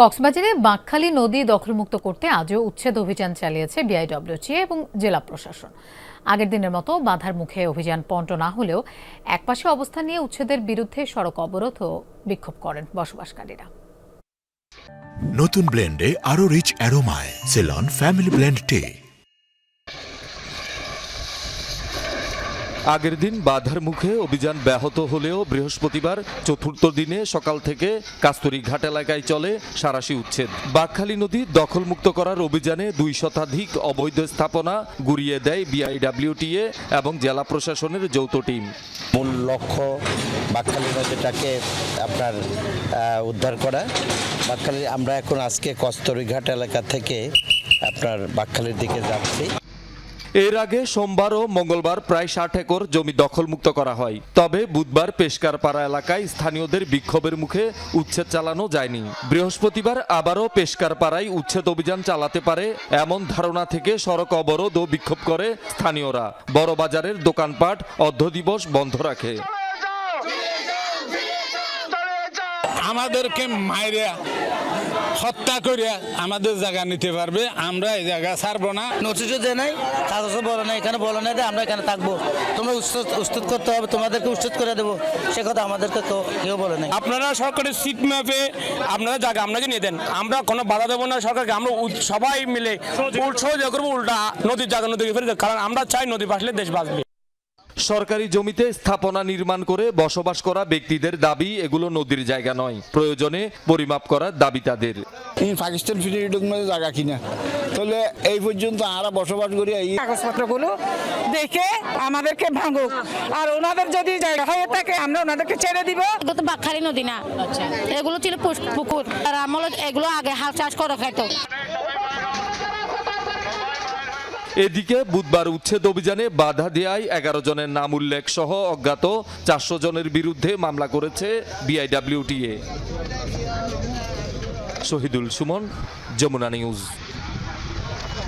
কক্সবাজারে বাঁকখালী নদী দখলমুক্ত করতে আজও উচ্ছেদ অভিযান চালিয়েছে বিআইডব্লিউটিএ এবং জেলা প্রশাসন। আগের দিনের মতো বাধার মুখে অভিযান পণ্ট না হলেও একপাশে অবস্থান নিয়ে উচ্ছেদের বিরুদ্ধে সড়ক অবরোধ ও বিক্ষোভ করেন বসবাসকারীরা। নতুন ব্লেন্ডে আরও রিচ অ্যারোমায়, সেলন, ফ্যামিলি ব্লেন্ড টে। আগের দিন বাধার মুখে অভিযান ব্যাহত হলেও বৃহস্পতিবার চতুর্থ দিনে সকাল থেকে কাস্তুরীঘাট এলাকায় চলে সারাশি উচ্ছেদ। বাঘখালী নদী দখলমুক্ত করার অভিযানে দুই শতাধিক অবৈধ স্থাপনা গুড়িয়ে দেয় বিআইডব্লিউটিএ এবং জেলা প্রশাসনের যৌথ টিম। মূল লক্ষ্য বাকখালী নদীটাকে আপনার উদ্ধার করা। বাকখালী আমরা এখন আজকে কস্তরীঘাট এলাকা থেকে আপনার বাকখালীর দিকে যাচ্ছি। এর আগে সোমবার ও মঙ্গলবার প্রায় ষাট একর জমি দখলমুক্ত করা হয়। তবে বুধবার পেশকারপাড়া এলাকায় স্থানীয়দের বিক্ষোভের মুখে উচ্ছেদ চালানো যায়নি। বৃহস্পতিবার আবারও পেশকারপাড়ায় উচ্ছেদ অভিযান চালাতে পারে এমন ধারণা থেকে সড়ক অবরোধ ও বিক্ষোভ করে স্থানীয়রা। বড় বাজারের দোকানপাট অর্ধ দিবস বন্ধ রাখে। আমাদেরকে মাইরা হত্যা করে আমাদের জায়গা নিতে পারবে আমরা এই জায়গা ছাড়বো না। নোটিশও দেয় নাই কাগজও বলে নাই এখানে বলে নাই যে আমরা এখানে থাকব। তোমরা উস্তুত উস্তুত করতে হবে তোমাদেরকে উস্তুত করে দেবো। সে কথা আমাদেরকে কেউ- কেউ বলে নাই। আপনারা সরকারের সিট ম্যাপে আপনারা জায়গা আপনাকে নিয়ে দেন আমরা কোনো বাধা দেবো না সরকারকে আমরা সবাই মিলে সহযোগ করব উল্টা নদীর জায়গা নদীকে ফেলে দেব। কারণ আমরা চাই নদী বাসলে দেশ বাঁচবে সরকারি জমিতে স্থাপনা নির্মাণ করে বসবাস করা ব্যক্তিদের দাবি এগুলো নদীর জায়গা নয়। প্রয়োজনে পরিমাপ করার দাবি তাদের। এই পাকিস্তান জায়গা কিনা? তাহলে এই পর্যন্ত আমরা বসবাস করি এই কাগজপত্রগুলো দেখে আমাদেরকে ভাঙুক। আর ওনাদের যদি জায়গা হয়ে থাকে আমরা ওনাদেরকে ছেড়ে দিব। এগুলো তো বাকখালি নদী না। এগুলো ছিল পুকুর। আর আমল এগুলো আগে হাল চাষ করে খাইতো এদিকে বুধবার উচ্ছেদ অভিযানে বাধা দেয়ায় এগারো জনের নাম উল্লেখ সহ অজ্ঞাত চারশো জনের বিরুদ্ধে মামলা করেছে বিআইডাব্লিউটিএ। শহীদুল সুমন, যমুনা নিউজ।